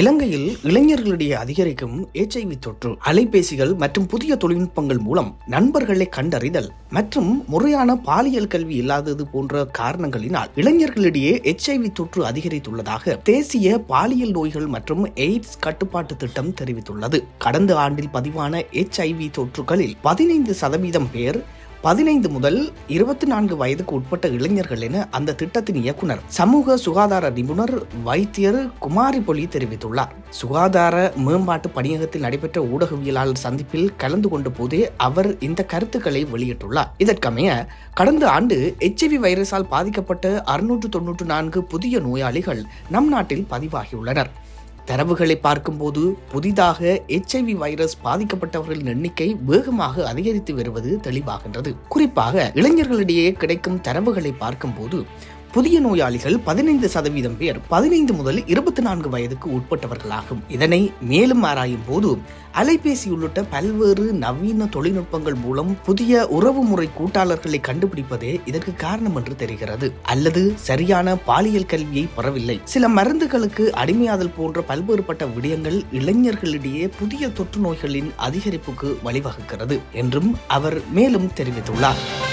இலங்கையில் இளைஞர்களிடையே அதிகரிக்கும் எச்ஐவி தொற்று அலைபேசிகள் மற்றும் புதிய தொழில்நுட்பங்கள் மூலம் நண்பர்களை கண்டறிதல் மற்றும் முறையான பாலியல் கல்வி இல்லாதது போன்ற காரணங்களினால் இளைஞர்களிடையே எச்ஐவி தொற்று அதிகரித்துள்ளதாக தேசிய பாலியல் நோய்கள் மற்றும் எய்ட்ஸ் கட்டுப்பாட்டு திட்டம் தெரிவித்துள்ளது. கடந்த ஆண்டில் பதிவான எச்ஐவி தொற்றுகளில் பதினைந்து சதவீதம் பேர் பதினைந்து முதல் இருபத்தி நான்கு வயதுக்கு உட்பட்ட இளைஞர்கள் என அந்த திட்டத்தின் இயக்குனர் சமூக சுகாதார நிபுணர் வைத்தியர் குமாரி பொலி தெரிவித்துள்ளார். சுகாதார மேம்பாட்டு பணியகத்தில் நடைபெற்ற ஊடகவியலாளர் சந்திப்பில் கலந்து கொண்ட போதே அவர் இந்த கருத்துக்களை வெளியிட்டுள்ளார். இதற்கமைய கடந்த ஆண்டு எச்ஐவி வைரஸால் பாதிக்கப்பட்ட அறுநூற்று தொன்னூற்று நான்கு புதிய நோயாளிகள் நம் நாட்டில் பதிவாகியுள்ளனர். தரவுகளை பார்க்கும்போது புதிதாக எச்ஐவி வைரஸ் பாதிக்கப்பட்டவர்களின் எண்ணிக்கை வேகமாக அதிகரித்து வருவது தெளிவாகின்றது. குறிப்பாக இளைஞர்களிடையே கிடைக்கும் தரவுகளை பார்க்கும்போது புதிய நோயாளிகள் பதினைந்து சதவீதம் பேர் பதினைந்து முதல் இருபத்தி நான்கு வயதுக்கு உட்பட்டவர்களாகும். இதனை மேலும் ஆராயும் போது அலைபேசி உள்ளிட்ட பல்வேறு நவீன தொழில்நுட்பங்கள் மூலம் புதிய உறவு முறை கூட்டாளர்களை கண்டுபிடிப்பதே இதற்கு காரணம் என்று தெரிகிறது. அல்லது சரியான பாலியல் கல்வியை பெறவில்லை. சில மருந்துகளுக்கு அடிமையாதல் போன்ற பல்வேறுபட்ட விடயங்கள் இளைஞர்களிடையே புதிய தொற்று நோய்களின் அதிகரிப்புக்கு வழிவகுக்கிறது என்றும் அவர் மேலும் தெரிவித்துள்ளார்.